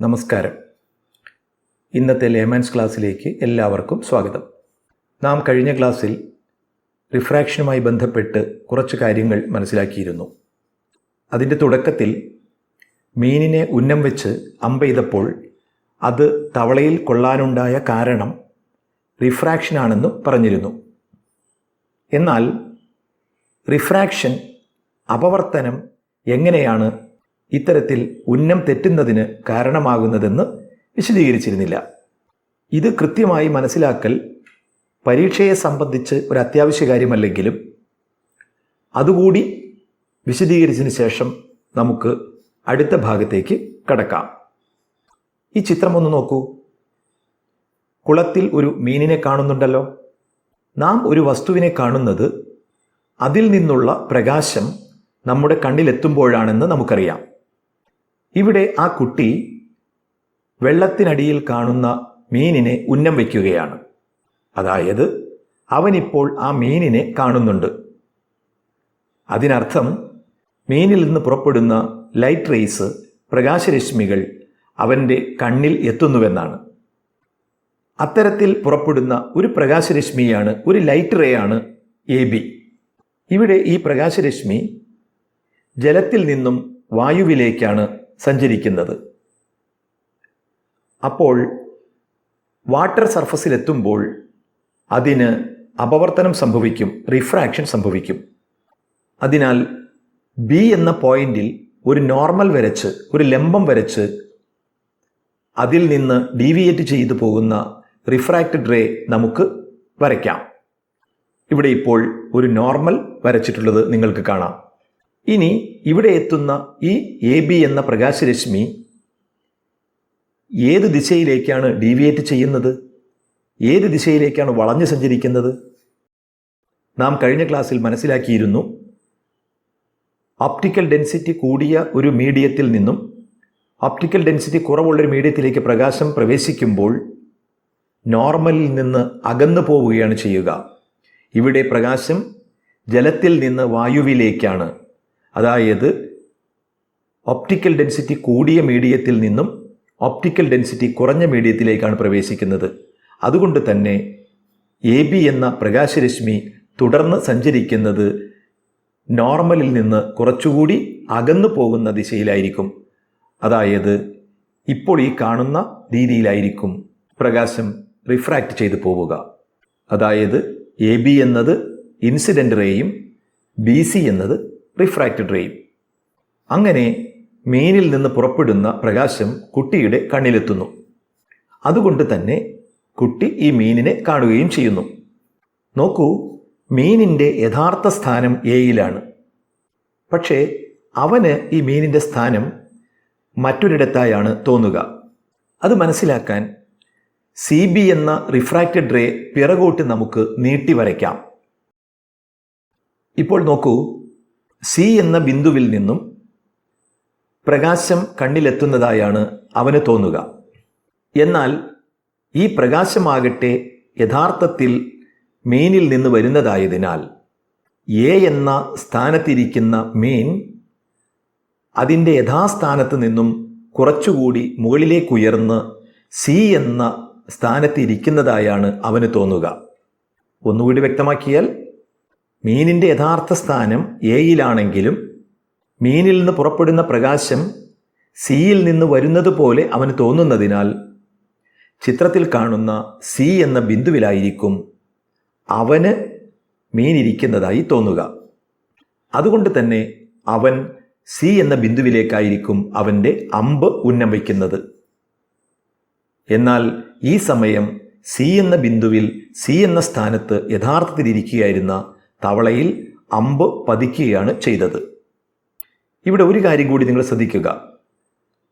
നമസ്കാരം. ഇന്നത്തെ ലേമാൻസ് ക്ലാസ്സിലേക്ക് എല്ലാവർക്കും സ്വാഗതം. നാം കഴിഞ്ഞ ക്ലാസ്സിൽ റിഫ്രാക്ഷനുമായി ബന്ധപ്പെട്ട് കുറച്ച് കാര്യങ്ങൾ മനസ്സിലാക്കിയിരുന്നു. അതിന്റെ തുടക്കത്തിൽ മീനിനെ ഉന്നം വെച്ച് അമ്പെയ്തപ്പോൾ അത് തവളയിൽ കൊള്ളാനുണ്ടായ കാരണം റിഫ്രാക്ഷനാണെന്ന് പറഞ്ഞിരുന്നു. എന്നാൽ റിഫ്രാക്ഷൻ അപവർത്തനം എങ്ങനെയാണ് ഇത്തരത്തിൽ ഉന്നം തെറ്റുന്നതിന് കാരണമാകുന്നതെന്ന് വിശദീകരിച്ചിരുന്നില്ല. ഇത് കൃത്യമായി മനസ്സിലാക്കൽ പരീക്ഷയെ സംബന്ധിച്ച് ഒരു അത്യാവശ്യ കാര്യമല്ലെങ്കിലും അതുകൂടി വിശദീകരിച്ചതിന് ശേഷം നമുക്ക് അടുത്ത ഭാഗത്തേക്ക് കടക്കാം. ഈ ചിത്രം ഒന്ന് നോക്കൂ. കുളത്തിൽ ഒരു മീനിനെ കാണുന്നുണ്ടല്ലോ. നാം ഒരു വസ്തുവിനെ കാണുന്നത് അതിൽ നിന്നുള്ള പ്രകാശം നമ്മുടെ കണ്ണിലെത്തുമ്പോഴാണെന്ന് നമുക്കറിയാം. ഇവിടെ ആ കുട്ടി വെള്ളത്തിനടിയിൽ കാണുന്ന മീനിനെ ഉന്നം വയ്ക്കുകയാണ്. അതായത് അവനിപ്പോൾ ആ മീനിനെ കാണുന്നുണ്ട്. അതിനർത്ഥം മീനിൽ നിന്ന് പുറപ്പെടുന്ന ലൈറ്റ് റേസ് പ്രകാശരശ്മികൾ അവന്റെ കണ്ണിൽ എത്തുന്നുവെന്നാണ്. അത്തരത്തിൽ പുറപ്പെടുന്ന ഒരു പ്രകാശരശ്മിയാണ് ഒരു ലൈറ്റ് റേ ആണ് എ ബി. ഇവിടെ ഈ പ്രകാശരശ്മി ജലത്തിൽ നിന്നും വായുവിലേക്കാണ് സഞ്ചരിക്കുന്നത്. അപ്പോൾ വാട്ടർ സർഫസിലെത്തുമ്പോൾ അതിന് അപവർത്തനം സംഭവിക്കും റിഫ്രാക്ഷൻ സംഭവിക്കും. അതിനാൽ ബി എന്ന പോയിന്റിൽ ഒരു നോർമൽ വരച്ച് ഒരു ലംബം വരച്ച് അതിൽ നിന്ന് ഡീവിയേറ്റ് ചെയ്തു പോകുന്ന റിഫ്രാക്റ്റഡ് റേ നമുക്ക് വരയ്ക്കാം. ഇവിടെ ഇപ്പോൾ ഒരു നോർമൽ വരച്ചിട്ടുള്ളത് നിങ്ങൾക്ക് കാണാം. ഇനി ഇവിടെ എത്തുന്ന ഈ എ ബി എന്ന പ്രകാശരശ്മി ഏത് ദിശയിലേക്കാണ് ഡീവിയേറ്റ് ചെയ്യുന്നത്? ഏത് ദിശയിലേക്കാണ് വളഞ്ഞു സഞ്ചരിക്കുന്നത്? നാം കഴിഞ്ഞ ക്ലാസ്സിൽ മനസ്സിലാക്കിയിരുന്നു. ഓപ്റ്റിക്കൽ ഡെൻസിറ്റി കൂടിയ ഒരു മീഡിയത്തിൽ നിന്നും ഓപ്റ്റിക്കൽ ഡെൻസിറ്റി കുറവുള്ളൊരു മീഡിയത്തിലേക്ക് പ്രകാശം പ്രവേശിക്കുമ്പോൾ നോർമലിൽ നിന്ന് അകന്നു പോവുകയാണ് ചെയ്യുക. ഇവിടെ പ്രകാശം ജലത്തിൽ നിന്ന് വായുവിലേക്കാണ്. അതായത് ഒപ്റ്റിക്കൽ ഡെൻസിറ്റി കൂടിയ മീഡിയത്തിൽ നിന്നും ഒപ്റ്റിക്കൽ ഡെൻസിറ്റി കുറഞ്ഞ മീഡിയത്തിലേക്കാണ് പ്രവേശിക്കുന്നത്. അതുകൊണ്ട് തന്നെ എ ബി എന്ന പ്രകാശരശ്മി തുടർന്ന് സഞ്ചരിക്കുന്നത് നോർമലിൽ നിന്ന് കുറച്ചുകൂടി അകന്നു പോകുന്ന ദിശയിലായിരിക്കും. അതായത് ഇപ്പോൾ ഈ കാണുന്ന രീതിയിലായിരിക്കും പ്രകാശം റിഫ്രാക്റ്റ് ചെയ്ത് പോവുക. അതായത് എ ബി എന്നത് ഇൻസിഡന്റ് റേയും ബി സി എന്നത് റിഫ്രാക്റ്റഡ് റേ അങ്ങനെ മീനിൽ നിന്ന് പുറപ്പെടുന്ന പ്രകാശം കുട്ടിയുടെ കണ്ണിലെത്തുന്നു. അതുകൊണ്ട് തന്നെ കുട്ടി ഈ മീനിനെ കാണുകയും ചെയ്യുന്നു. നോക്കൂ മീനിന്റെ യഥാർത്ഥ സ്ഥാനം എയിലാണ്. പക്ഷേ അവന് ഈ മീനിന്റെ സ്ഥാനം മറ്റൊരിടത്തായാണ് തോന്നുക. അത് മനസ്സിലാക്കാൻ സി ബി എന്ന റിഫ്രാക്റ്റഡ് റേ പിറകോട്ട് നമുക്ക് നീട്ടി വരയ്ക്കാം. ഇപ്പോൾ നോക്കൂ സി എന്ന ബിന്ദുവിൽ നിന്നും പ്രകാശം കണ്ണിലെത്തുന്നതായാണ് അവന് തോന്നുക. എന്നാൽ ഈ പ്രകാശമാകട്ടെ യഥാർത്ഥത്തിൽ മീനിൽ നിന്ന് വരുന്നതായതിനാൽ എ എന്ന സ്ഥാനത്തിരിക്കുന്ന മീൻ അതിന്റെ യഥാസ്ഥാനത്ത് നിന്നും കുറച്ചുകൂടി മുകളിലേക്കുയർന്ന് സി എന്ന സ്ഥാനത്തിരിക്കുന്നതായാണ് അവന് തോന്നുക. ഒന്നുകൂടി വ്യക്തമാക്കിയാൽ മീനിന്റെ യഥാർത്ഥ സ്ഥാനം എയിലാണെങ്കിലും മീനിൽ നിന്ന് പുറപ്പെടുന്ന പ്രകാശം സിയിൽ നിന്ന് വരുന്നത് പോലെ അവന് തോന്നുന്നതിനാൽ ചിത്രത്തിൽ കാണുന്ന സി എന്ന ബിന്ദുവിലായിരിക്കും അവന് മീനിരിക്കുന്നതായി തോന്നുക. അതുകൊണ്ട് തന്നെ അവൻ സി എന്ന ബിന്ദുവിലേക്കായിരിക്കും അവന്റെ അമ്പ് ഉന്നം എന്നാൽ ഈ സമയം സി എന്ന ബിന്ദുവിൽ സി എന്ന സ്ഥാനത്ത് യഥാർത്ഥത്തിൽ ഇരിക്കുകയായിരുന്ന തവളയിൽ അമ്പ് പതിക്കുകയാണ് ചെയ്തത്. ഇവിടെ ഒരു കാര്യം കൂടി നിങ്ങൾ ശ്രദ്ധിക്കുക.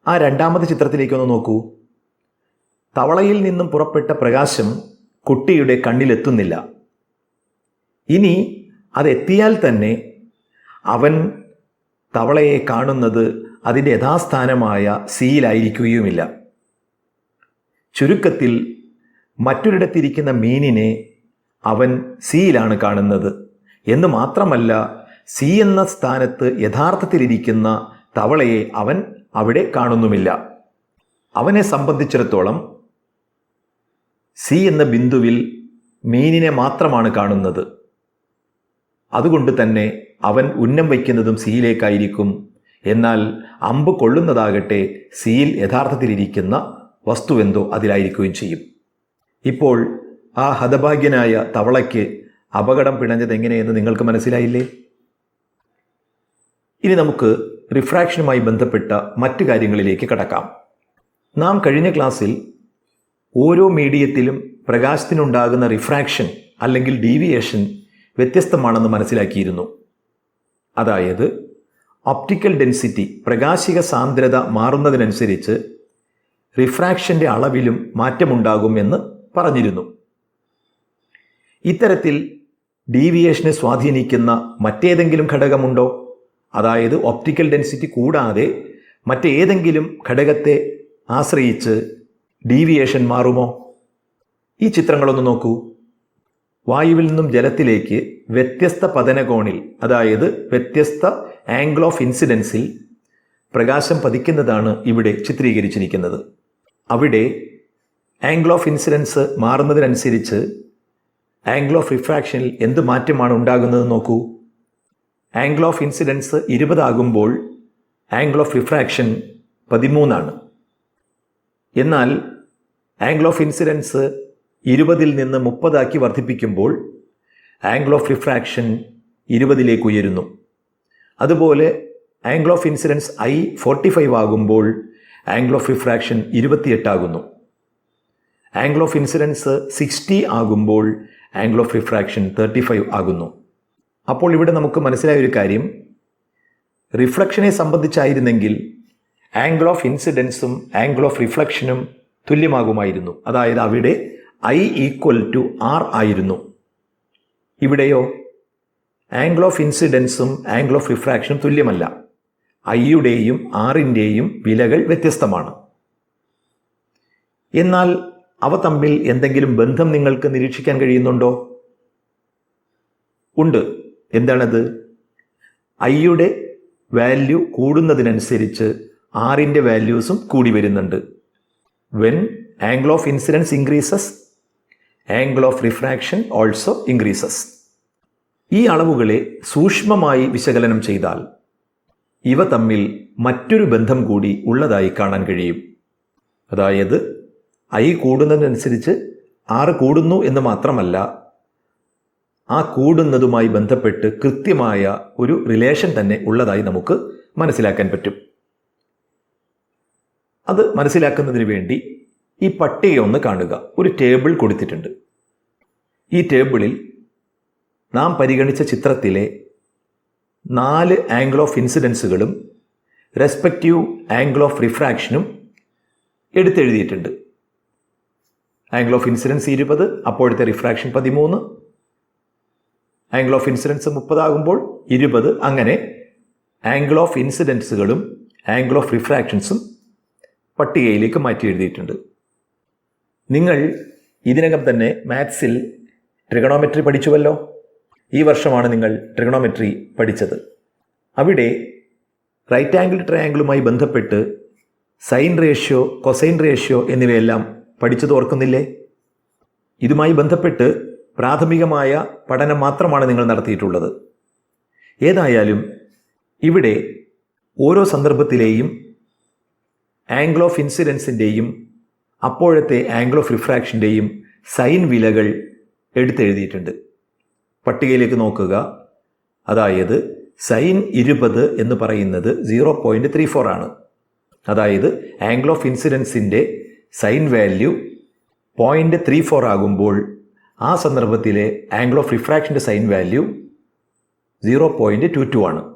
ആ രണ്ടാമത്തെ ചിത്രത്തിലേക്കൊന്ന് നോക്കൂ. തവളയിൽ നിന്നും പുറപ്പെട്ട പ്രകാശം കുട്ടിയുടെ കണ്ണിലെത്തുന്നില്ല. ഇനി അതെത്തിയാൽ തന്നെ അവൻ തവളയെ കാണുന്നത് അതിന്റെ യഥാസ്ഥാനമായ സിയിലായിരിക്കുകയുമില്ല ചുരുക്കത്തിൽ മറ്റൊരിടത്തിരിക്കുന്ന മീനിനെ അവൻ സിയിലാണ് കാണുന്നത്. എന്ന് മാത്രമല്ല സി എന്ന സ്ഥാനത്ത് യഥാർത്ഥത്തിലിരിക്കുന്ന തവളയെ അവൻ അവിടെ കാണുന്നുമില്ല. അവനെ സംബന്ധിച്ചിടത്തോളം സി എന്ന ബിന്ദുവിൽ മീനിനെ മാത്രമാണ് കാണുന്നത്. അതുകൊണ്ട് തന്നെ അവൻ ഉന്നം വയ്ക്കുന്നതും സിയിലേക്കായിരിക്കും. എന്നാൽ അമ്പ് കൊള്ളുന്നതാകട്ടെ സിയിൽ യഥാർത്ഥത്തിലിരിക്കുന്ന വസ്തുവെന്തോ അതിലായിരിക്കുകയും ചെയ്യും. ഇപ്പോൾ ആ ഹതഭാഗ്യനായ തവളയ്ക്ക് അപകടം പിണഞ്ഞത് എങ്ങനെയെന്ന് നിങ്ങൾക്ക് മനസ്സിലായില്ലേ? ഇനി നമുക്ക് റിഫ്രാക്ഷനുമായി ബന്ധപ്പെട്ട മറ്റ് കാര്യങ്ങളിലേക്ക് കടക്കാം. നാം കഴിഞ്ഞ ക്ലാസ്സിൽ ഓരോ മീഡിയത്തിലും പ്രകാശത്തിനുണ്ടാകുന്ന റിഫ്രാക്ഷൻ അല്ലെങ്കിൽ ഡീവിയേഷൻ വ്യത്യസ്തമാണെന്ന് മനസ്സിലാക്കിയിരുന്നു. അതായത് ഒപ്റ്റിക്കൽ ഡെൻസിറ്റി പ്രകാശിക സാന്ദ്രത മാറുന്നതിനനുസരിച്ച് റിഫ്രാക്ഷന്റെ അളവിലും മാറ്റമുണ്ടാകുമെന്ന് പറഞ്ഞിരുന്നു. ഇത്തരത്തിൽ ഡീവിയേഷനെ സ്വാധീനിക്കുന്ന മറ്റേതെങ്കിലും ഘടകമുണ്ടോ? അതായത് ഓപ്റ്റിക്കൽ ഡെൻസിറ്റി കൂടാതെ മറ്റേതെങ്കിലും ഘടകത്തെ ആശ്രയിച്ച് ഡീവിയേഷൻ മാറുമോ? ഈ ചിത്രങ്ങളൊന്ന് നോക്കൂ. വായുവിൽ നിന്നും ജലത്തിലേക്ക് വ്യത്യസ്ത പതനകോണിൽ അതായത് വ്യത്യസ്ത ആംഗിൾ ഓഫ് ഇൻസിഡൻസിൽ പ്രകാശം പതിക്കുന്നതാണ് ഇവിടെ ചിത്രീകരിച്ചിരിക്കുന്നത്. അവിടെ ആംഗിൾ ഓഫ് ഇൻസിഡൻസ് മാറുന്നതിനനുസരിച്ച് ആംഗിൾ ഓഫ് റിഫ്രാക്ഷനിൽ എന്ത് മാറ്റമാണ് ഉണ്ടാകുന്നത് നോക്കൂ. ആംഗിൾ ഓഫ് ഇൻസിഡൻസ് ഇരുപതാകുമ്പോൾ ആംഗിൾ ഓഫ് റിഫ്രാക്ഷൻ പതിമൂന്നാണ്. എന്നാൽ ആംഗിൾ ഓഫ് ഇൻസിഡൻസ് ഇരുപതിൽ നിന്ന് മുപ്പതാക്കി വർദ്ധിപ്പിക്കുമ്പോൾ ആംഗിൾ ഓഫ് റിഫ്രാക്ഷൻ ഇരുപതിലേക്ക് ഉയരുന്നു. അതുപോലെ angle of incidence I forty five ആകുമ്പോൾ ആംഗിൾ ഓഫ് റിഫ്രാക്ഷൻ ഇരുപത്തിയെട്ടാകുന്നു ആംഗിൾ ഓഫ് ഇൻസിഡൻസ് സിക്സ്റ്റി ആകുമ്പോൾ angle of refraction thirty five ആകുന്നു. അപ്പോൾ ഇവിടെ നമുക്ക് മനസ്സിലായ ഒരു കാര്യം. റിഫ്ലക്ഷനെ സംബന്ധിച്ചായിരുന്നെങ്കിൽ ആംഗിൾ ഓഫ് ഇൻസിഡൻസും ആംഗിൾ ഓഫ് റിഫ്ലക്ഷനും തുല്യമാകുമായിരുന്നു. അതായത് അവിടെ ഐ ഈക്വൽ ടു ആർ ആയിരുന്നു. ഇവിടെയോ ആംഗിൾ ഓഫ് ഇൻസിഡൻസും ആംഗിൾ ഓഫ് റിഫ്രാക്ഷനും തുല്യമല്ല. ഐയുടെയും ആറിന്റെയും വിലകൾ വ്യത്യസ്തമാണ്. എന്നാൽ അവ തമ്മിൽ എന്തെങ്കിലും ബന്ധം നിങ്ങൾക്ക് നിരീക്ഷിക്കാൻ കഴിയുന്നുണ്ടോ? ഉണ്ട്. എന്താണത്? ഐയുടെ വാല്യൂ കൂടുന്നതിനനുസരിച്ച് ആറിന്റെ വാല്യൂസും കൂടി വരുന്നുണ്ട്. When angle of incidence increases angle of refraction also increases ഈ അളവുകളെ സൂക്ഷ്മമായി വിശകലനം ചെയ്താൽ ഇവ തമ്മിൽ മറ്റൊരു ബന്ധം കൂടി ഉള്ളതായി കാണാൻ കഴിയും. അതായത് ഐ കൂടുന്നതിനനുസരിച്ച് ആറ് കൂടുന്നു എന്ന് മാത്രമല്ല ആ കൂടുന്നതുമായി ബന്ധപ്പെട്ട് കൃത്യമായ ഒരു റിലേഷൻ തന്നെ ഉള്ളതായി നമുക്ക് മനസ്സിലാക്കാൻ പറ്റും. അത് മനസ്സിലാക്കുന്നതിന് വേണ്ടി ഈ പട്ടിക ഒന്ന് കാണുക. ഒരു ടേബിൾ കൊടുത്തിട്ടുണ്ട്. ഈ ടേബിളിൽ നാം പരിഗണിച്ച ചിത്രത്തിലെ നാല് ആംഗിൾ ഓഫ് ഇൻസിഡൻസുകളും റെസ്പെക്റ്റീവ് ആംഗിൾ ഓഫ് റിഫ്രാക്ഷനും എടുത്തെഴുതിയിട്ടുണ്ട്. ആംഗിൾ ഓഫ് ഇൻസിഡൻസ് ഇരുപത് അപ്പോഴത്തെ റിഫ്രാക്ഷൻ പതിമൂന്ന്. ആംഗിൾ ഓഫ് ഇൻസിഡൻസ് മുപ്പതാകുമ്പോൾ ഇരുപത് അങ്ങനെ ആംഗിൾ ഓഫ് ഇൻസിഡൻസുകളും ആംഗിൾ ഓഫ് റിഫ്രാക്ഷൻസും പട്ടികയിലേക്ക് മാറ്റി എഴുതിയിട്ടുണ്ട്. നിങ്ങൾ ഇതിനകം തന്നെ മാത്സിൽ ട്രിഗണോമെട്രി പഠിച്ചുവല്ലോ? ഈ വർഷമാണ് നിങ്ങൾ ട്രിഗണോമെട്രി പഠിച്ചത്. അവിടെ റൈറ്റ് ആംഗിൾ ട്രയാങ്കിളുമായി ബന്ധപ്പെട്ട് സൈൻ റേഷ്യോ കൊസൈൻ റേഷ്യോ എന്നിവയെല്ലാം പഠിച്ചത് ഓർക്കുന്നില്ലേ? ഇതുമായി ബന്ധപ്പെട്ട് പ്രാഥമികമായ പഠനം മാത്രമാണ് നിങ്ങൾ നടത്തിയിട്ടുള്ളത്. ഏതായാലും ഇവിടെ ഓരോ സന്ദർഭത്തിലെയും ആംഗിൾ ഓഫ് ഇൻസിഡൻസിന്റെയും അപ്പോഴത്തെ ആംഗിൾ ഓഫ് റിഫ്രാക്ഷന്റെയും സൈൻ വിലകൾ എടുത്തെഴുതിയിട്ടുണ്ട്. പട്ടികയിലേക്ക് നോക്കുക. അതായത് സൈൻ ഇരുപത് എന്ന് പറയുന്നത് സീറോ പോയിന്റ് ത്രീ ഫോർ ആണ്. അതായത് angle of ഇൻസിഡൻസിന്റെ sine value point three four ആകുമ്പോൾ ആ സന്ദർഭത്തിലെ angle of റിഫ്രാക്ഷന്റെ sine value zero point two two ആണ്.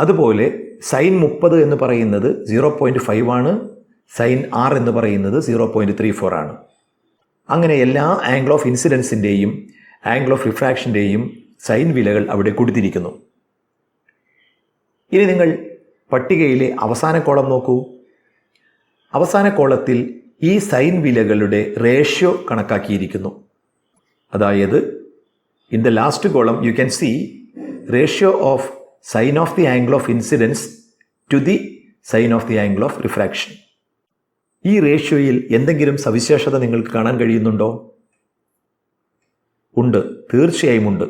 അതുപോലെ സൈൻ മുപ്പത് എന്ന് പറയുന്നത് സീറോ പോയിന്റ് ഫൈവ് ആണ്. സൈൻ ആർ എന്ന് പറയുന്നത് സീറോ പോയിന്റ് ത്രീ ഫോർ ആണ്. അങ്ങനെ എല്ലാ ആംഗിൾ ഓഫ് ഇൻസിഡൻസിന്റെയും ആംഗിൾ ഓഫ് റിഫ്രാക്ഷന്റെയും സൈൻ വിലകൾ അവിടെ കൊടുത്തിരിക്കുന്നു. ഇനി നിങ്ങൾ പട്ടികയിലെ അവസാന കോളം നോക്കൂ. അവസാന കോളത്തിൽ ഈ സൈൻ വിലകളുടെ റേഷ്യോ കണക്കാക്കിയിരിക്കുന്നു. അതായത് in the last column you can see ratio of sine of the angle of incidence to the sine of the angle of refraction ഈ റേഷ്യോയിൽ എന്തെങ്കിലും സവിശേഷത നിങ്ങൾക്ക് കാണാൻ കഴിയുന്നുണ്ടോ? ഉണ്ട്. തീർച്ചയായും ഉണ്ട്.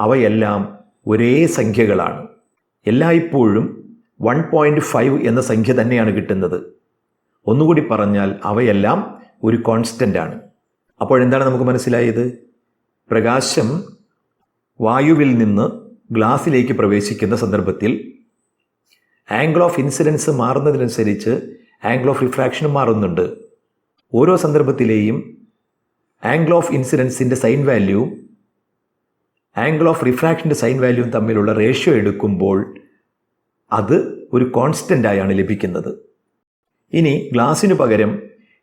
അവയെല്ലാം ഒരേ സംഖ്യകളാണ്. എല്ലായ്പ്പോഴും വൺ പോയിന്റ് ഫൈവ് എന്ന സംഖ്യ തന്നെയാണ് കിട്ടുന്നത്. ഒന്നുകൂടി പറഞ്ഞാൽ അവയെല്ലാം ഒരു കോൺസ്റ്റന്റാണ് അപ്പോഴെന്താണ് നമുക്ക് മനസ്സിലായത്? പ്രകാശം വായുവിൽ നിന്ന് ഗ്ലാസ്സിലേക്ക് പ്രവേശിക്കുന്ന സന്ദർഭത്തിൽ ആംഗിൾ ഓഫ് ഇൻസിഡൻസ് മാറുന്നതിനനുസരിച്ച് ആംഗിൾ ഓഫ് റിഫ്രാക്ഷനും മാറുന്നുണ്ട്. ഓരോ സന്ദർഭത്തിലെയും ആംഗിൾ ഓഫ് ഇൻസിഡൻസിന്റെ സൈൻ വാല്യൂ ആംഗിൾ ഓഫ് റിഫ്രാക്ഷന്റെ സൈൻ വാല്യൂ തമ്മിലുള്ള റേഷ്യോ എടുക്കുമ്പോൾ അത് ഒരു കോൺസ്റ്റന്റായാണ് ലഭിക്കുന്നത്. ഇനി ഗ്ലാസ്സിനു പകരം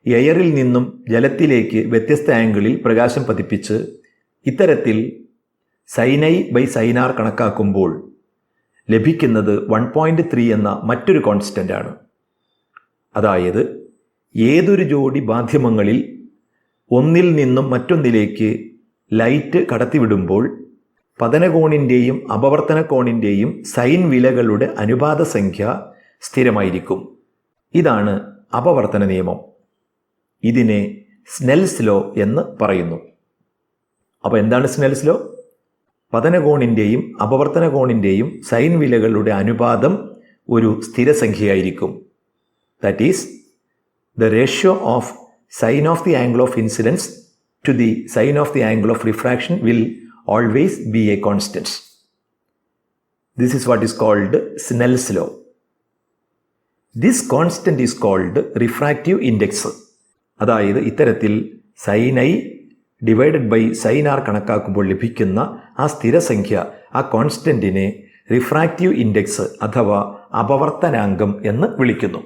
എയറിൽ നിന്നും ജലത്തിലേക്ക് വ്യത്യസ്ത ആംഗിളിൽ പ്രകാശം പതിപ്പിച്ച് ഇത്തരത്തിൽ സൈനൈ ബൈ സൈനാർ കണക്കാക്കുമ്പോൾ ലഭിക്കുന്നത് വൺ പോയിന്റ് ത്രീ എന്ന മറ്റൊരു കോൺസ്റ്റന്റ് ആണ് അതായത് ഏതൊരു ജോഡി മാധ്യമങ്ങളിൽ ഒന്നിൽ നിന്നും മറ്റൊന്നിലേക്ക് ലൈറ്റ് കടത്തിവിടുമ്പോൾ പതനകോണിന്റെയും അപവർത്തന കോണിന്റെയും സൈൻ വിലകളുടെ അനുപാത സംഖ്യ സ്ഥിരമായിരിക്കും. ഇതാണ് അപവർത്തന നിയമം. ഇതിനെ സ്നെൽസ് ലോ എന്ന് പറയുന്നു. അപ്പോൾ എന്താണ് സ്നെൽസ് ലോ പതനകോണിന്റെയും അപവർത്തന കോണിന്റെയും സൈൻ വിലകളുടെ അനുപാതം ഒരു സ്ഥിരസംഖ്യയായിരിക്കും that is the ratio of sine of the angle of incidence to the sine of the angle of refraction will always be a constants this is what is called Snell's law this constant is called refractive index അതായത് ഇത്തരത്തിൽ sine I divided by sine R കണക്കാക്കുമ്പോൾ ലഭിക്കുന്ന ആ സ്ഥിരസംഖ്യ ആ കോൺസ്റ്റന്റിനെ refractive index അഥവാ അപവർത്തനാംഗം എന്ന് വിളിക്കുന്നു.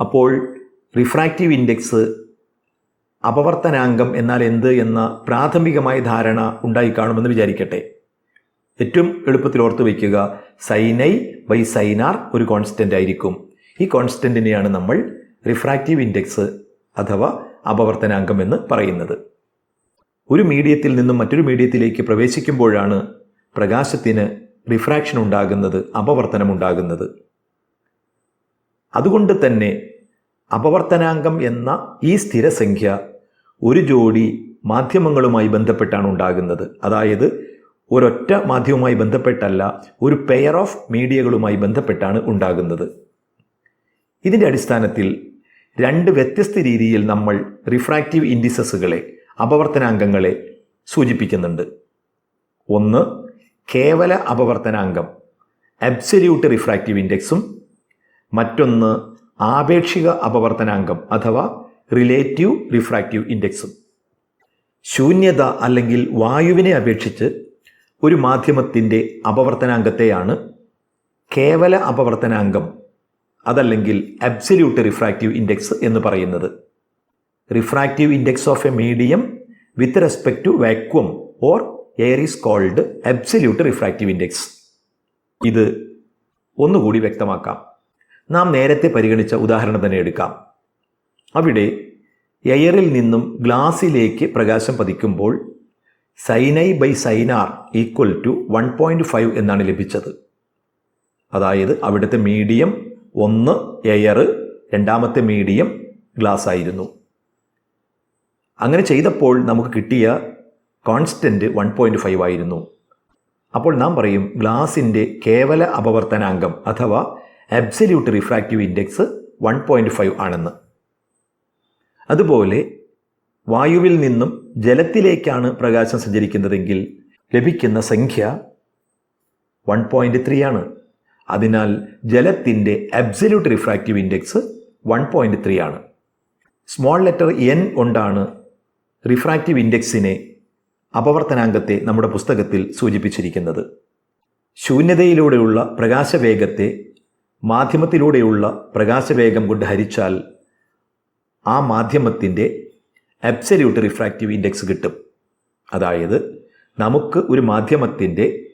അപ്പോൾ റിഫ്രാക്റ്റീവ് ഇൻഡെക്സ് അപവർത്തനാങ്കം എന്നാൽ എന്ത് എന്ന പ്രാഥമികമായ ധാരണ ഉണ്ടായി കാണുമെന്ന് വിചാരിക്കട്ടെ. ഏറ്റവും എളുപ്പത്തിൽ ഓർത്തു വയ്ക്കുക. സൈനൈ ബൈ സൈനാർ ഒരു കോൺസ്റ്റന്റ് ആയിരിക്കും. ഈ കോൺസ്റ്റന്റിനെയാണ് നമ്മൾ റിഫ്രാക്റ്റീവ് ഇൻഡെക്സ് അഥവാ അപവർത്തനാംഗം എന്ന് പറയുന്നത്. ഒരു മീഡിയത്തിൽ നിന്നും മറ്റൊരു മീഡിയത്തിലേക്ക് പ്രവേശിക്കുമ്പോഴാണ് പ്രകാശത്തിന് റിഫ്രാക്ഷൻ ഉണ്ടാകുന്നത് അപവർത്തനം ഉണ്ടാകുന്നത്. അതുകൊണ്ട് തന്നെ അപവർത്തനാംഗം എന്ന ഈ സ്ഥിരസംഖ്യ ഒരു ജോഡി മാധ്യമങ്ങളുമായി ബന്ധപ്പെട്ടാണ് ഉണ്ടാകുന്നത്. അതായത് ഒരൊറ്റ മാധ്യമവുമായി ബന്ധപ്പെട്ടല്ല ഒരു പെയർ ഓഫ് മീഡിയകളുമായി ബന്ധപ്പെട്ടാണ് ഉണ്ടാകുന്നത്. ഇതിന്റെ അടിസ്ഥാനത്തിൽ രണ്ട് വ്യത്യസ്ത രീതിയിൽ നമ്മൾ റിഫ്രാക്റ്റീവ് ഇൻഡിസസുകളെ അപവർത്തനാംഗങ്ങളെ സൂചിപ്പിക്കുന്നുണ്ട്. ഒന്ന് കേവല അപവർത്തനാംഗം അബ്സല്യൂട്ട് റിഫ്രാക്റ്റീവ് ഇൻഡെക്സും മറ്റൊന്ന് ആപേക്ഷിക അപവർത്തനാംഗം അഥവാ റിലേറ്റീവ് റിഫ്രാക്റ്റീവ് ഇൻഡെക്സും ശൂന്യത അല്ലെങ്കിൽ വായുവിനെ അപേക്ഷിച്ച് ഒരു മാധ്യമത്തിന്റെ അപവർത്തനാംഗത്തെയാണ് കേവല അപവർത്തനാംഗം അതല്ലെങ്കിൽ അബ്സല്യൂട്ട് റിഫ്രാക്റ്റീവ് ഇൻഡെക്സ് എന്ന് പറയുന്നത്. Refractive index of a medium with respect to vacuum or air is called absolute refractive index ഇത് ഒന്നുകൂടി വ്യക്തമാക്കാം. നാം നേരത്തെ പരിഗണിച്ച ഉദാഹരണം തന്നെ എടുക്കാം. അവിടെ എയറിൽ നിന്നും ഗ്ലാസിലേക്ക് പ്രകാശം പതിക്കുമ്പോൾ sine I by sine R equal to one point five എന്നാണ് ലഭിച്ചത്. അതായത് അവിടുത്തെ മീഡിയം ഒന്ന് എയർ രണ്ടാമത്തെ മീഡിയം ഗ്ലാസ് ആയിരുന്നു. അങ്ങനെ ചെയ്തപ്പോൾ നമുക്ക് കിട്ടിയ കോൺസ്റ്റന്റ് വൺ പോയിന്റ് ഫൈവ് ആയിരുന്നു. അപ്പോൾ നാം പറയും ഗ്ലാസിന്റെ കേവല അപവർത്തനാംഗം അഥവാ absolute refractive index one point five ആണെന്ന്. അതുപോലെ വായുവിൽ നിന്നും ജലത്തിലേക്കാണ് പ്രകാശം സഞ്ചരിക്കുന്നതെങ്കിൽ ലഭിക്കുന്ന സംഖ്യ വൺ പോയിന്റ് ത്രീ ആണ്. അതിനാൽ ജലത്തിന്റെ absolute refractive index one point three ആണ്. സ്മോൾ ലെറ്റർ എൻ കൊണ്ടാണ് റിഫ്രാക്റ്റീവ് ഇൻഡെക്സിനെ അപവർത്തനാംഗത്തെ നമ്മുടെ പുസ്തകത്തിൽ സൂചിപ്പിച്ചിരിക്കുന്നത്. ശൂന്യതയിലൂടെയുള്ള പ്രകാശവേഗത്തെ മാധ്യമത്തിലൂടെയുള്ള പ്രകാശവേഗം കൊണ്ട് ഹരിച്ചാൽ ആ മാധ്യമത്തിന്റെ അബ്സല്യൂട്ട് റിഫ്രാക്റ്റീവ് ഇൻഡെക്സ് കിട്ടും. അതായത് നമുക്ക് ഒരു മാധ്യമത്തിന്റെ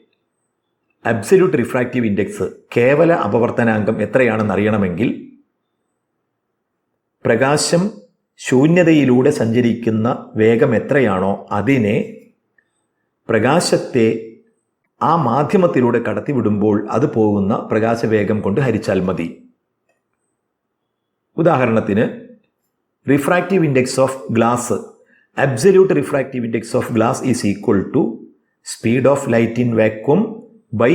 അബ്സല്യൂട്ട് റിഫ്രാക്റ്റീവ് ഇൻഡെക്സ് കേവല അപവർത്തനാംഗം എത്രയാണെന്ന് അറിയണമെങ്കിൽ പ്രകാശം ശൂന്യതയിലൂടെ സഞ്ചരിക്കുന്ന വേഗം എത്രയാണോ അതിനെ പ്രകാശത്തെ ആ മാധ്യമത്തിലൂടെ കടത്തിവിടുമ്പോൾ അത് പോകുന്ന പ്രകാശവേഗം കൊണ്ട് ഹരിച്ചാൽ മതി. ഉദാഹരണത്തിന് refractive index of glass absolute refractive index of glass is equal to speed of light in vacuum by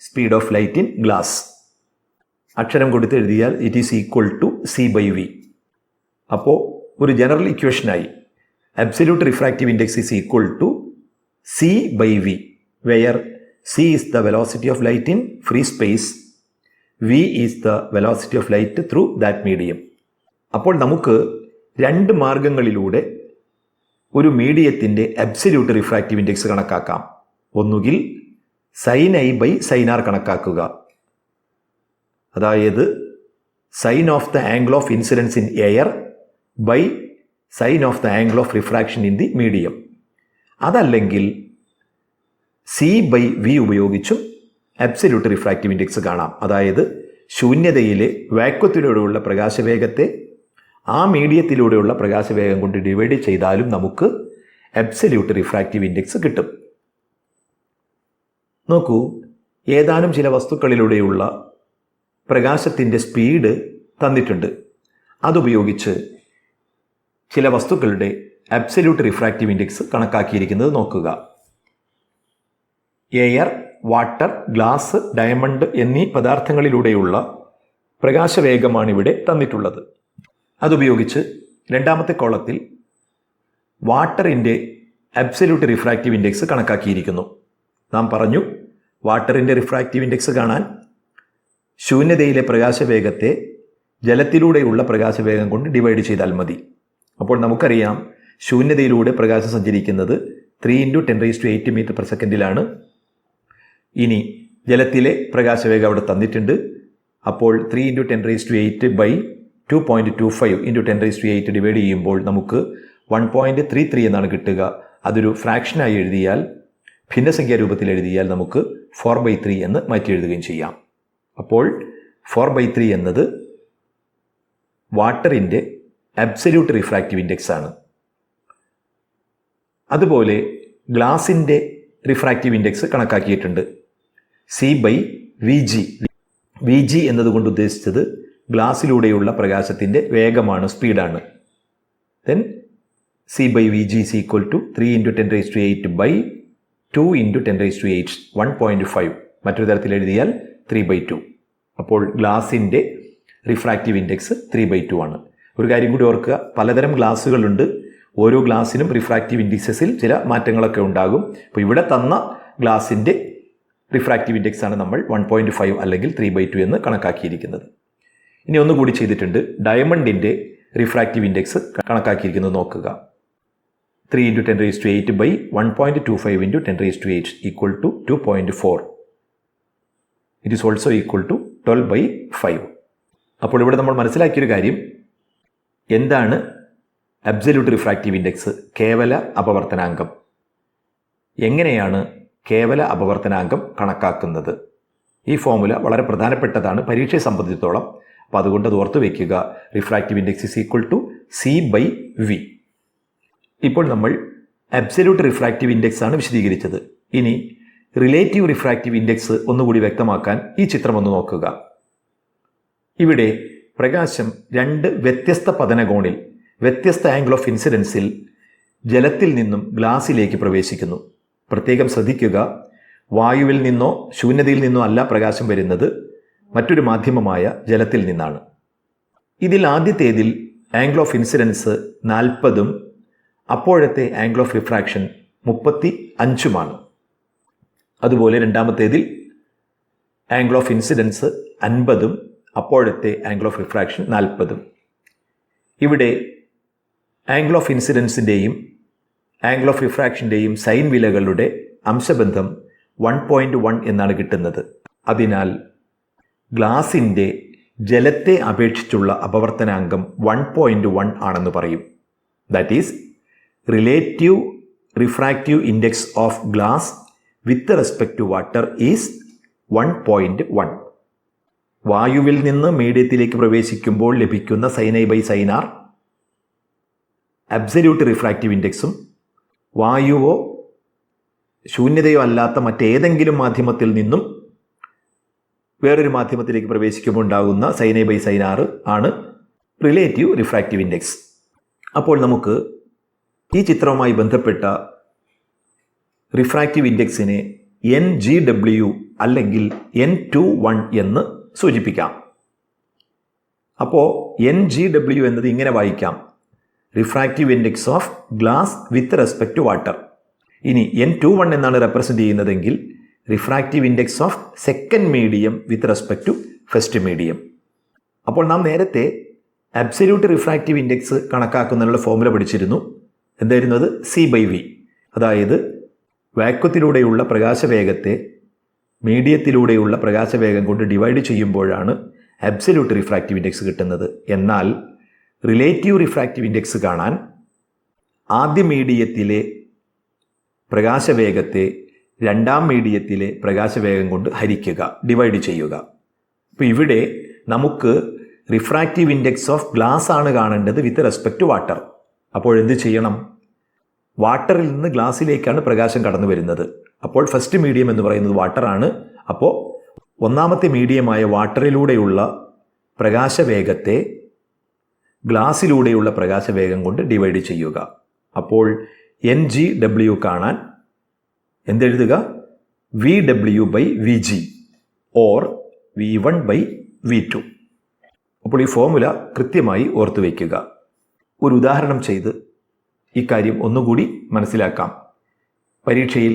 speed of light in glass അക്ഷരം കൊടുത്ത് എഴുതിയാൽ it is equal to C by V അപ്പോൾ ഒരു ജനറൽ ഇക്വേഷനായി absolute refractive index is equal to C by V where C is the velocity of light in free space V is the velocity of light through that medium അപ്പോൾ നമുക്ക് രണ്ട് മാർഗങ്ങളിലൂടെ ഒരു മീഡിയത്തിന്റെ absolute refractive index കണക്കാക്കാം. ഒന്നുകിൽ sine I by sine R കണക്കാക്കുക. അതായത് sine of the angle of incidence in air by sine of the angle of refraction in the medium അതല്ലെങ്കിൽ സി ബൈ വി ഉപയോഗിച്ചും അബ്സല്യൂട്ട് റിഫ്രാക്റ്റീവ് ഇൻഡെക്സ് കാണാം. അതായത് ശൂന്യതയിലെ വാക്വത്തിലൂടെയുള്ള പ്രകാശവേഗത്തെ ആ മീഡിയത്തിലൂടെയുള്ള പ്രകാശവേഗം കൊണ്ട് ഡിവൈഡ് ചെയ്താലും നമുക്ക് എബ്സല്യൂട്ട് റിഫ്രാക്റ്റീവ് ഇൻഡെക്സ് കിട്ടും. നോക്കൂ ഏതാനും ചില വസ്തുക്കളിലൂടെയുള്ള പ്രകാശത്തിന്റെ സ്പീഡ് തന്നിട്ടുണ്ട്. അതുപയോഗിച്ച് ചില വസ്തുക്കളുടെ അബ്സല്യൂട്ട് റിഫ്രാക്റ്റീവ് ഇൻഡെക്സ് കണക്കാക്കിയിരിക്കുന്നത് നോക്കുക. എയർ വാട്ടർ ഗ്ലാസ് ഡയമണ്ട് എന്നീ പദാർത്ഥങ്ങളിലൂടെയുള്ള പ്രകാശവേഗമാണ് ഇവിടെ തന്നിട്ടുള്ളത്. അതുപയോഗിച്ച് രണ്ടാമത്തെ കോളത്തിൽ വാട്ടറിന്റെ അബ്സല്യൂട്ട് റിഫ്രാക്റ്റീവ് ഇൻഡെക്സ് കണക്കാക്കിയിരിക്കുന്നു. നാം പറഞ്ഞു വാട്ടറിന്റെ റിഫ്രാക്റ്റീവ് ഇൻഡെക്സ് കാണാൻ ശൂന്യതയിലെ പ്രകാശവേഗത്തെ ജലത്തിലൂടെയുള്ള പ്രകാശവേഗം കൊണ്ട് ഡിവൈഡ് ചെയ്താൽ മതി. അപ്പോൾ നമുക്കറിയാം ശൂന്യതയിലൂടെ പ്രകാശം സഞ്ചരിക്കുന്നത് three into ten raise to eight metre per സെക്കൻഡിലാണ് ഇനി ജലത്തിലെ പ്രകാശവേഗം അവിടെ തന്നിട്ടുണ്ട്. അപ്പോൾ three into ten raise to eight by two point two five into ten raise to eight divide ചെയ്യുമ്പോൾ നമുക്ക് വൺ പോയിന്റ് ത്രീ ത്രീ എന്നാണ് കിട്ടുക. അതൊരു ഫ്രാക്ഷനായി എഴുതിയാൽ ഭിന്നസംഖ്യാ രൂപത്തിൽ എഴുതിയാൽ നമുക്ക് ഫോർ ബൈ ത്രീ എന്ന് മാറ്റി എഴുതുകയും ചെയ്യാം. അപ്പോൾ ഫോർ ബൈ ത്രീ എന്നത് വാട്ടറിന്റെ അബ്സല്യൂട്ട് റിഫ്രാക്റ്റീവ് ഇൻഡെക്സ് ആണ്. അതുപോലെ ഗ്ലാസിന്റെ റിഫ്രാക്റ്റീവ് ഇൻഡെക്സ് കണക്കാക്കിയിട്ടുണ്ട്. C by V G V G എന്നതുകൊണ്ട് ഉദ്ദേശിച്ചത് ഗ്ലാസ്സിലൂടെയുള്ള പ്രകാശത്തിന്റെ വേഗമാണ് സ്പീഡാണ്. Then C by V G C equal to three into ten raise to eight by two into ten raise to eight one point five മറ്റൊരു തരത്തിൽ എഴുതിയാൽ three by two അപ്പോൾ ഗ്ലാസിന്റെ refractive index three by two ആണ്. ഒരു കാര്യം കൂടി ഓർക്കുക പലതരം ഗ്ലാസ്സുകളുണ്ട്. ഓരോ ഗ്ലാസ്സിനും റിഫ്രാക്റ്റീവ് ഇൻഡെക്സസിൽ ചില മാറ്റങ്ങളൊക്കെ ഉണ്ടാകും. അപ്പോൾ ഇവിടെ തന്ന ഗ്ലാസിന്റെ റിഫ്രാക്റ്റീവ് ഇൻഡെക്സ് ആണ് നമ്മൾ വൺ പോയിന്റ് ഫൈവ് അല്ലെങ്കിൽ ത്രീ ബൈ ടു എന്ന് കണക്കാക്കിയിരിക്കുന്നത്. ഇനി ഒന്നുകൂടി ചെയ്തിട്ടുണ്ട് ഡയമണ്ടിന്റെ റിഫ്രാക്റ്റീവ് ഇൻഡെക്സ് കണക്കാക്കിയിരിക്കുന്നത് നോക്കുക. Three into ten raise to eight by one point two five into ten raise to eight equal to two point four it is also equal to twelve by five അപ്പോൾ ഇവിടെ നമ്മൾ മനസ്സിലാക്കിയൊരു കാര്യം. എന്താണ് absolute refractive index കേവല അപവർത്തനാംഗം എങ്ങനെയാണ് കേവല അപവർത്തനാംഗം കണക്കാക്കുന്നത്? ഈ ഫോമുല വളരെ പ്രധാനപ്പെട്ടതാണ്. പരീക്ഷയെ സംബന്ധിച്ചിടത്തോളം അപ്പോൾ അതുകൊണ്ട് അത് ഓർത്ത് വയ്ക്കുക refractive index is equal to C by V ഇപ്പോൾ നമ്മൾ അബ്സല്യൂട്ട് റിഫ്രാക്റ്റീവ് ഇൻഡെക്സ് ആണ് വിശദീകരിച്ചത്. ഇനി റിലേറ്റീവ് റിഫ്രാക്റ്റീവ് ഇൻഡെക്സ് ഒന്നുകൂടി വ്യക്തമാക്കാൻ ഈ ചിത്രം ഒന്ന് നോക്കുക. ഇവിടെ പ്രകാശം രണ്ട് വ്യത്യസ്ത പതനകോണിൽ വ്യത്യസ്ത ആംഗിൾ ഓഫ് ഇൻസിഡൻസിൽ ജലത്തിൽ നിന്നും ഗ്ലാസിലേക്ക് പ്രവേശിക്കുന്നു. പ്രത്യേകം ശ്രദ്ധിക്കുക. വായുവിൽ നിന്നോ ശൂന്യതയിൽ നിന്നോ അല്ല പ്രകാശം വരുന്നത്. മറ്റൊരു മാധ്യമമായ ജലത്തിൽ നിന്നാണ്. ഇതിൽ ആദ്യത്തേതിൽ ആംഗിൾ ഓഫ് ഇൻസിഡൻസ് നാൽപ്പതും അപ്പോഴത്തെ ആംഗിൾ ഓഫ് റിഫ്രാക്ഷൻ മുപ്പത്തി അഞ്ചുമാണ് അതുപോലെ രണ്ടാമത്തേതിൽ ആംഗിൾ ഓഫ് ഇൻസിഡൻസ് അൻപതും അപ്പോഴത്തെ ആംഗിൾ ഓഫ് റിഫ്രാക്ഷൻ നാൽപ്പതും. ഇവിടെ ആംഗിൾ ഓഫ് ഇൻസിഡൻസിന്റെയും ആംഗിൾ ഓഫ് റിഫ്രാക്ഷന്റെയും സൈൻ വിലകളുടെ അംശബന്ധം വൺ പോയിന്റ് വൺ എന്നാണ് കിട്ടുന്നത്. അതിനാൽ ഗ്ലാസിന്റെ ജലത്തെ അപേക്ഷിച്ചുള്ള അപവർത്തനാങ്കം വൺ പോയിന്റ് വൺ ആണെന്ന് പറയും. That is relative refractive index of glass with respect to water is one point one വായുവിൽ നിന്ന് മീഡിയത്തിലേക്ക് പ്രവേശിക്കുമ്പോൾ ലഭിക്കുന്ന sine I by sine R absolute refractive ഇൻഡെക്സും വായുവോ ശൂന്യതയോ അല്ലാത്ത മറ്റേതെങ്കിലും മാധ്യമത്തിൽ നിന്നും വേറൊരു മാധ്യമത്തിലേക്ക് പ്രവേശിക്കുമ്പോൾ ഉണ്ടാകുന്ന സൈനെ ബൈ സൈനാറ് ആണ് റിലേറ്റീവ് റിഫ്രാക്റ്റീവ് ഇൻഡെക്സ്. അപ്പോൾ നമുക്ക് ഈ ചിത്രവുമായി ബന്ധപ്പെട്ട റിഫ്രാക്റ്റീവ് ഇൻഡെക്സിനെ എൻ ജി ഡബ്ല്യു അല്ലെങ്കിൽ എൻ ടു വൺ എന്ന് സൂചിപ്പിക്കാം. അപ്പോൾ എൻ ജി ഡബ്ല്യു എന്നത് ഇങ്ങനെ വായിക്കാം. Refractive index of glass with respect to water ഇനി എൻ ടു വൺ എന്നാണ് റെപ്രസെന്റ് ചെയ്യുന്നതെങ്കിൽ refractive index of second medium with respect to first medium അപ്പോൾ നാം നേരത്തെ അബ്സല്യൂട്ട് റിഫ്രാക്റ്റീവ് ഇൻഡെക്സ് കണക്കാക്കുന്നതിനുള്ള ഫോർമുല പഠിച്ചിരുന്നു. എന്തായിരുന്നു അത് സി ബൈ വി അതായത് വാക്വത്തിലൂടെയുള്ള പ്രകാശവേഗത്തെ മീഡിയത്തിലൂടെയുള്ള പ്രകാശവേഗം കൊണ്ട് ഡിവൈഡ് ചെയ്യുമ്പോഴാണ് അബ്സല്യൂട്ട് റിഫ്രാക്റ്റീവ് ഇൻഡെക്സ് കിട്ടുന്നത്. എന്നാൽ റിലേറ്റീവ് റിഫ്രാക്റ്റീവ് ഇൻഡെക്സ് കാണാൻ ആദ്യ മീഡിയത്തിലെ പ്രകാശവേഗത്തെ രണ്ടാം മീഡിയത്തിലെ പ്രകാശവേഗം കൊണ്ട് ഹരിക്കുക ഡിവൈഡ് ചെയ്യുക. അപ്പോൾ ഇവിടെ നമുക്ക് റിഫ്രാക്റ്റീവ് ഇൻഡെക്സ് ഓഫ് ഗ്ലാസ് ആണ് കാണേണ്ടത് വിത്ത് റെസ്പെക്ട് ടു വാട്ടർ അപ്പോൾ എന്ത് ചെയ്യണം? വാട്ടറിൽ നിന്ന് ഗ്ലാസ്സിലേക്കാണ് പ്രകാശം കടന്നു വരുന്നത്. അപ്പോൾ ഫസ്റ്റ് മീഡിയം എന്ന് പറയുന്നത് വാട്ടറാണ് അപ്പോൾ ഒന്നാമത്തെ മീഡിയമായ വാട്ടറിലൂടെയുള്ള പ്രകാശവേഗത്തെ ഗ്ലാസ്സിലൂടെയുള്ള പ്രകാശവേഗം കൊണ്ട് ഡിവൈഡ് ചെയ്യുക. അപ്പോൾ എൻ ജി ഡബ്ല്യു കാണാൻ എന്തെഴുതുക? V W by V G or V one by V two അപ്പോൾ ഈ ഫോർമുല കൃത്യമായി ഓർത്തു വയ്ക്കുക ഒരു ഉദാഹരണം ചെയ്ത് ഇക്കാര്യം ഒന്നുകൂടി മനസ്സിലാക്കാം. പരീക്ഷയിൽ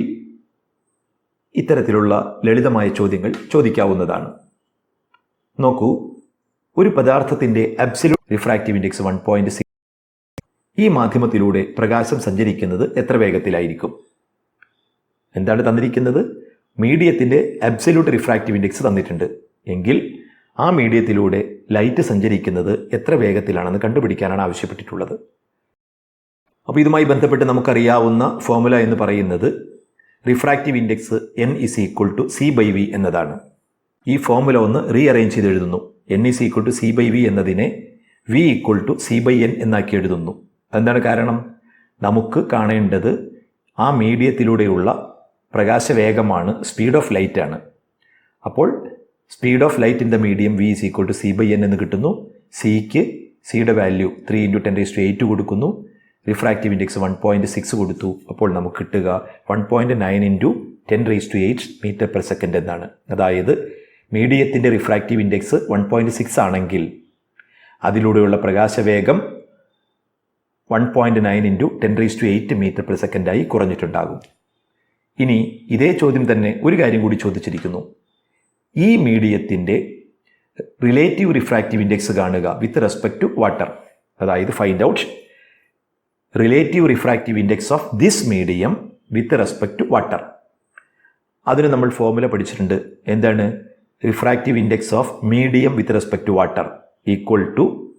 ഇത്തരത്തിലുള്ള ലളിതമായ ചോദ്യങ്ങൾ ചോദിക്കാവുന്നതാണ്. നോക്കൂ ഒരു പദാർത്ഥത്തിന്റെ absolute refractive index one point six ഈ മാധ്യമത്തിലൂടെ പ്രകാശം സഞ്ചരിക്കുന്നത് എത്ര വേഗത്തിലായിരിക്കും? എന്താണ് തന്നിരിക്കുന്നത്? മീഡിയത്തിന്റെ അബ്സല്യൂട്ട് റിഫ്രാക്റ്റീവ് ഇൻഡെക്സ് തന്നിട്ടുണ്ട്. എങ്കിൽ ആ മീഡിയത്തിലൂടെ ലൈറ്റ് സഞ്ചരിക്കുന്നത് എത്ര വേഗത്തിലാണെന്ന് കണ്ടുപിടിക്കാനാണ് ആവശ്യപ്പെട്ടിട്ടുള്ളത്. അപ്പോൾ ഇതുമായി ബന്ധപ്പെട്ട് നമുക്കറിയാവുന്ന ഫോർമുല എന്ന് പറയുന്നത് refractive index N is equal to C by V എന്നതാണ്. ഈ ഫോർമുല ഒന്ന് റീ അറേഞ്ച് ചെയ്ത് എഴുതുന്നു. N is equal to C by V എന്നതിനെ V equal to C by N എന്നാക്കി എഴുതുന്നു. അതെന്താണ് കാരണം? നമുക്ക് കാണേണ്ടത് ആ മീഡിയത്തിലൂടെയുള്ള പ്രകാശവേഗമാണ് സ്പീഡ് ഓഫ് ലൈറ്റ് ആണ്. അപ്പോൾ speed of light in the medium V is equal to C by N എന്ന് കിട്ടുന്നു. സിക്ക് സിയുടെ value three into ten raise to eight കൊടുക്കുന്നു. Refractive index one point six കൊടുത്തു. അപ്പോൾ നമുക്ക് കിട്ടുക one point nine into ten raise to eight metre per second എന്നാണ്. അതായത് മീഡിയത്തിന്റെ refractive index one point six ആണെങ്കിൽ അതിലൂടെയുള്ള പ്രകാശവേഗം one point nine into ten raise to eight metre per സെക്കൻഡായി കുറഞ്ഞിട്ടുണ്ടാകും. ഇനി ഇതേ ചോദ്യം തന്നെ ഒരു കാര്യം കൂടി ചോദിച്ചിരിക്കുന്നു. ഈ മീഡിയത്തിന്റെ റിലേറ്റീവ് റിഫ്രാക്റ്റീവ് ഇൻഡെക്സ് കാണുക വിത്ത് റെസ്പെക്ട് ടു വാട്ടർ അതായത് find out relative refractive index of this medium with respect to water അതിന് നമ്മൾ ഫോർമുല പഠിച്ചിട്ടുണ്ട്. എന്താണ്? Refractive index of medium with respect to water equal to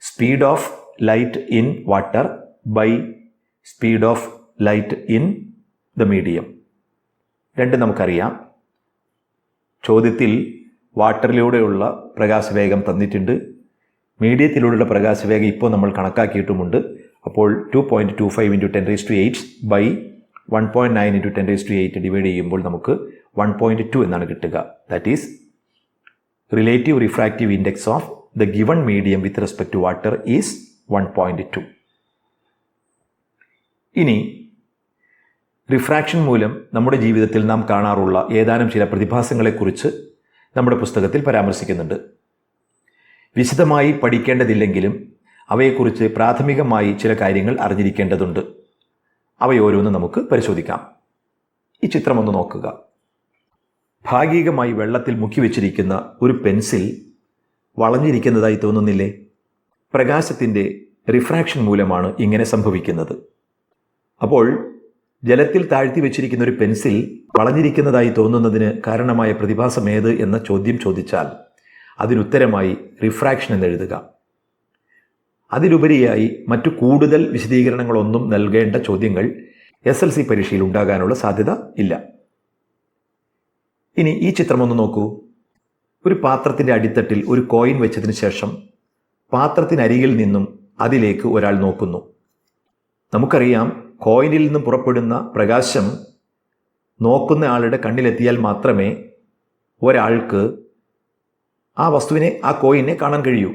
speed of light in water by speed of light in the medium രണ്ട് നമുക്കറിയാം. ചോദ്യത്തിൽ വാട്ടറിലൂടെയുള്ള പ്രകാശവേഗം തന്നിട്ടുണ്ട്. മീഡിയത്തിലൂടെയുള്ള പ്രകാശവേഗം ഇപ്പോൾ നമ്മൾ കണക്കാക്കിയിട്ടുമുണ്ട്. അപ്പോൾ two point two five into ten raise to eight by one point nine into ten raise to eight divide ചെയ്യുമ്പോൾ നമുക്ക് വൺ പോയിന്റ് ടു എന്നാണ് കിട്ടുക. That is relative refractive index of the given medium with respect to water is one point two ഇനി refraction മൂലം നമ്മുടെ ജീവിതത്തിൽ നാം കാണാറുള്ള ഏതാനും ചില പ്രതിഭാസങ്ങളെക്കുറിച്ച് നമ്മുടെ പുസ്തകത്തിൽ പരാമർശിക്കുന്നുണ്ട്. വിശദമായി പഠിക്കേണ്ടതില്ലെങ്കിലും അവയെക്കുറിച്ച് പ്രാഥമികമായി ചില കാര്യങ്ങൾ അറിഞ്ഞിരിക്കേണ്ടതുണ്ട്. അവയോരോന്ന് നമുക്ക് പരിശോധിക്കാം. ഈ ചിത്രം ഒന്ന് നോക്കുക. ഭാഗികമായി വെള്ളത്തിൽ മുക്കി വെച്ചിരിക്കുന്ന ഒരു പെൻസിൽ വളഞ്ഞിരിക്കുന്നതായി തോന്നുന്നില്ലേ? പ്രകാശത്തിന്റെ റിഫ്രാക്ഷൻ മൂലമാണ് ഇങ്ങനെ സംഭവിക്കുന്നത്. അപ്പോൾ ജലത്തിൽ താഴ്ത്തി വെച്ചിരിക്കുന്ന ഒരു പെൻസിൽ വളഞ്ഞിരിക്കുന്നതായി തോന്നുന്നതിന് കാരണമായ പ്രതിഭാസം ഏത് എന്ന ചോദ്യം ചോദിച്ചാൽ അതിനുത്തരമായി റിഫ്രാക്ഷൻ എന്നെഴുതുക അതിലുപരിയായി മറ്റു കൂടുതൽ വിശദീകരണങ്ങളൊന്നും നൽകേണ്ട ചോദ്യങ്ങൾ എസ് എൽ സി പരീക്ഷയിൽ ഉണ്ടാകാനുള്ള സാധ്യത ഇല്ല. ഇനി ഈ ചിത്രം ഒന്ന് നോക്കൂ. ഒരു പാത്രത്തിന്റെ അടിത്തട്ടിൽ ഒരു കോയിൻ വെച്ചതിന് ശേഷം പാത്രത്തിനരികിൽ നിന്നും അതിലേക്ക് ഒരാൾ നോക്കുന്നു. നമുക്കറിയാം കോയിനിൽ നിന്നും പുറപ്പെടുന്ന പ്രകാശം നോക്കുന്ന ആളുടെ കണ്ണിലെത്തിയാൽ മാത്രമേ ഒരാൾക്ക് ആ വസ്തുവിനെ ആ കോയിനെ കാണാൻ കഴിയൂ.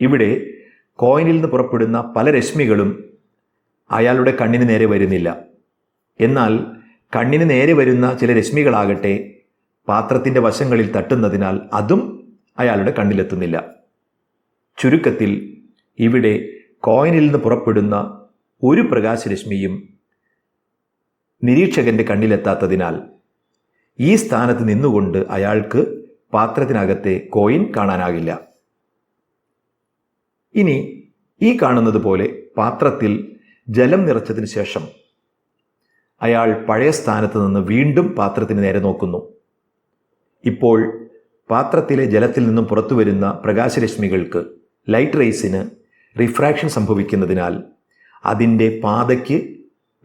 ഇവിടെ കോയിനിൽ നിന്ന് പുറപ്പെടുന്ന പല രശ്മികളും അയാളുടെ കണ്ണിന് നേരെ വരുന്നില്ല. എന്നാൽ കണ്ണിന് നേരെ വരുന്ന ചില രശ്മികളാകട്ടെ പാത്രത്തിന്റെ വശങ്ങളിൽ തട്ടുന്നതിനാൽ അതും അയാളുടെ കണ്ണിലെത്തുന്നില്ല. ചുരുക്കത്തിൽ ഇവിടെ കോയിനിൽ നിന്ന് പുറപ്പെടുന്ന ഒരു പ്രകാശരശ്മിയും നിരീക്ഷകന്റെ കണ്ണിലെത്താത്തതിനാൽ ഈ സ്ഥാനത്ത് നിന്നുകൊണ്ട് അയാൾക്ക് പാത്രത്തിനകത്തെ കോയിൻ കാണാനാകില്ല. ഇനി ഈ കാണുന്നത് പോലെ പാത്രത്തിൽ ജലം നിറച്ചതിന് ശേഷം അയാൾ പഴയ സ്ഥാനത്ത് നിന്ന് വീണ്ടും പാത്രത്തിന് നേരെ നോക്കുന്നു. ഇപ്പോൾ പാത്രത്തിലെ ജലത്തിൽ നിന്നും പുറത്തു വരുന്ന പ്രകാശരശ്മികൾക്ക് ലൈറ്റ് റേസിന് റിഫ്രാക്ഷൻ സംഭവിക്കുന്നതിനാൽ അതിന്റെ പാതയ്ക്ക്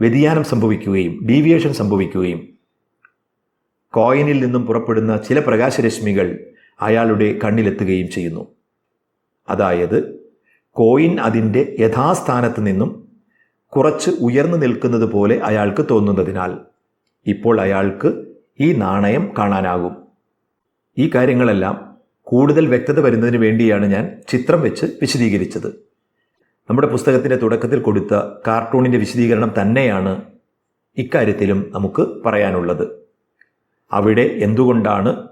വ്യതിയാനം സംഭവിക്കുകയും ഡീവിയേഷൻ സംഭവിക്കുകയും കോയിനിൽ നിന്നും പുറപ്പെടുന്ന ചില പ്രകാശരശ്മികൾ അയാളുടെ കണ്ണിലെത്തുകയും ചെയ്യുന്നു. അതായത് കോയിൻ അതിന്റെ യഥാസ്ഥാനത്ത് നിന്നും കുറച്ച് ഉയർന്നു നിൽക്കുന്നത് പോലെ അയാൾക്ക് തോന്നുന്നതിനാൽ ഇപ്പോൾ അയാൾക്ക് ഈ നാണയം കാണാനാകും. ഈ കാര്യങ്ങളെല്ലാം കൂടുതൽ വ്യക്തത വരുന്നതിന് വേണ്ടിയാണ് ഞാൻ ചിത്രം വെച്ച് വിശദീകരിച്ചത്. നമ്മുടെ പുസ്തകത്തിന്റെ തുടക്കത്തിൽ കൊടുത്ത കാർട്ടൂണിന്റെ വിശദീകരണം തന്നെയാണ് ഇക്കാര്യത്തിലും നമുക്ക് പറയാനുള്ളത്. അവിടെ എന്തുകൊണ്ടാണ്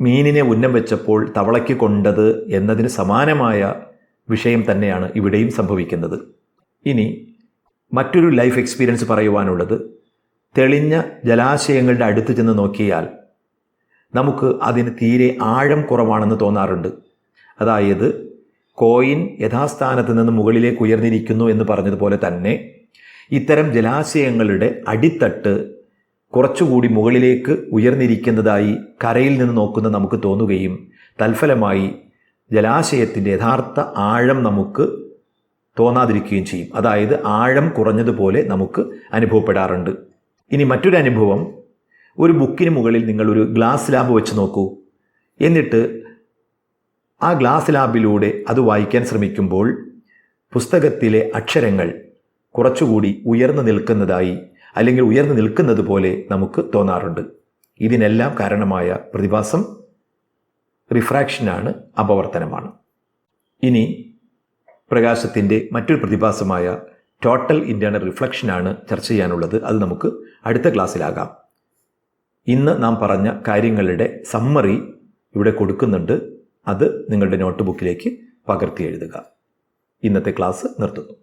മീനിനെ ഉന്നം വെച്ചപ്പോൾ തവളയ്ക്ക് കൊണ്ടത് എന്നതിന് സമാനമായ വിഷയം തന്നെയാണ് ഇവിടെയും സംഭവിക്കുന്നത്. ഇനി മറ്റൊരു ലൈഫ് എക്സ്പീരിയൻസ് പറയുവാനുള്ളത് തെളിഞ്ഞ ജലാശയങ്ങളുടെ അടുത്ത് ചെന്ന് നോക്കിയാൽ നമുക്ക് അതിന് തീരെ ആഴം കുറവാണെന്ന് തോന്നാറുണ്ട്. അതായത് കോയിൻ യഥാസ്ഥാനത്ത് നിന്ന് മുകളിലേക്ക് ഉയർന്നിരിക്കുന്നു എന്ന് പറഞ്ഞതുപോലെ തന്നെ ഇത്തരം ജലാശയങ്ങളുടെ അടിത്തട്ട് കുറച്ചുകൂടി മുകളിലേക്ക് ഉയർന്നിരിക്കുന്നതായി കരയിൽ നിന്ന് നോക്കുന്ന നമുക്ക് തോന്നുകയും തൽഫലമായി ജലാശയത്തിന്റെ യഥാർത്ഥ ആഴം നമുക്ക് തോന്നാതിരിക്കുകയും ചെയ്യും. അതായത് ആഴം കുറഞ്ഞതുപോലെ നമുക്ക് അനുഭവപ്പെടാറുണ്ട്. ഇനി മറ്റൊരു അനുഭവം ഒരു ബുക്കിന് മുകളിൽ നിങ്ങളൊരു ഗ്ലാസ് ലാബ് വെച്ച് നോക്കൂ. എന്നിട്ട് ആ ഗ്ലാസ് ലാബിലൂടെ അത് വായിക്കാൻ ശ്രമിക്കുമ്പോൾ പുസ്തകത്തിലെ അക്ഷരങ്ങൾ കുറച്ചുകൂടി ഉയർന്നു നിൽക്കുന്നതായി അല്ലെങ്കിൽ ഉയർന്നു നിൽക്കുന്നത് പോലെ നമുക്ക് തോന്നാറുണ്ട്. ഇതിനെല്ലാം കാരണമായ പ്രതിഭാസം റിഫ്രാക്ഷനാണ് അപവർത്തനമാണ്. ഇനി പ്രകാശത്തിന്റെ മറ്റൊരു പ്രതിഭാസമായ ടോട്ടൽ ഇന്റേണൽ റിഫ്ലക്ഷനാണ് ചർച്ച ചെയ്യാനുള്ളത്. അത് നമുക്ക് അടുത്ത ക്ലാസ്സിലാകാം. ഇന്ന് നാം പറഞ്ഞ കാര്യങ്ങളുടെ സമ്മറി ഇവിടെ കൊടുക്കുന്നുണ്ട്. അത് നിങ്ങളുടെ നോട്ട് ബുക്കിലേക്ക് പകർത്തി എഴുതുക. ഇന്നത്തെ ക്ലാസ് നിർത്തുന്നു.